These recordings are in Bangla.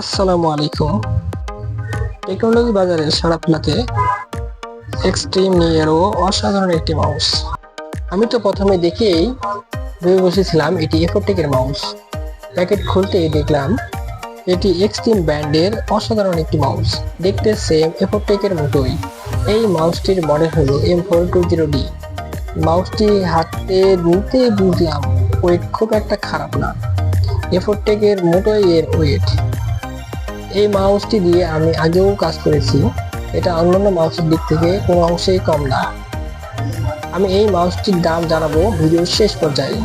আসসালামু আলাইকুম। টেকনোলজি বাজারে সারা এক্সট্রিম নিয়েরও অসাধারণ একটি মাউস আমি তো প্রথমে দেখেই ভেবে বসেছিলাম এটি এফোটেকের মাউস প্যাকেট খুলতেই দেখলাম এটি এক্সট্রিম ব্র্যান্ডের অসাধারণ একটি মাউস দেখতে সেম এফোটেকের মতোই। এই মাউসটির মডেল হলো M four two zero D মাউসটি হাতে নিতে বুঝলাম ওয়েট খুব একটা খারাপ না। এফোটেকের মোটোই এর ওয়েট এই মাউসটি দিয়ে আমি আগেও কাজ করেছি। এটা অন্যান্য মাউসের দিক থেকে কোনো অংশেই কম না। আমি এই মাউসটির দাম জানাব ভিডিওর শেষ পর্যায়ে।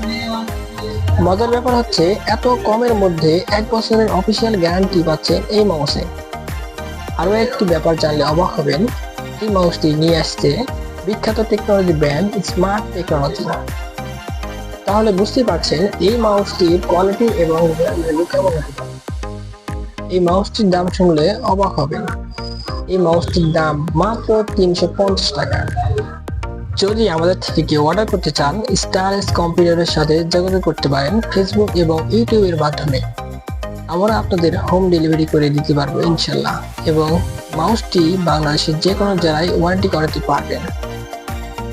মজার ব্যাপার হচ্ছে, এত কমের মধ্যে এক বছরের অফিসিয়াল গ্যারান্টি পাচ্ছেন এই মাউসে আরও একটি ব্যাপার জানলে অবাক হবেন, এই মাউসটি নিয়ে আসছে বিখ্যাত টেকনোলজি ব্র্যান্ড স্মার্ট টেকনোলজি তাহলে বুঝতে পারছেন, এই মাউসটির কোয়ালিটি এবং কেমন? হতে এই মাউসটির দাম শুনলে অবাক হবেন। এই মাউসটির দাম মাত্র তিনশো পঞ্চাশ টাকা। যদি আমাদের থেকে কেউ অর্ডার করতে চান স্টার এস কম্পিউটারের সাথে যোগাযোগ করতে পারেন ফেসবুক এবং ইউটিউবের মাধ্যমে। আমরা আপনাদের হোম ডেলিভারি করে দিতে পারব ইনশাল্লাহ এবং মাউসটি বাংলাদেশের যে কোনো জেলায় ওয়ারেন্টি করাতে পারবেন।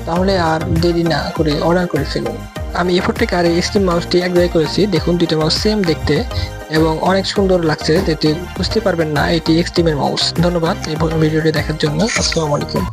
তাহলে আর দেরি না করে অর্ডার করে ফেলুন। আমি এফোর্টেক আর স্টিম মাউসটি এক জায়গায় করেছি। দেখুন, দুইটা মাউস সেম দেখতে এবং অনেক সুন্দর লাগছে যেটি বুঝতে পারবেন না, এটি এক্সট্রিমের মাউস। ধন্যবাদ এই ভিডিওটি দেখার জন্য। আসসালামু আলাইকুম।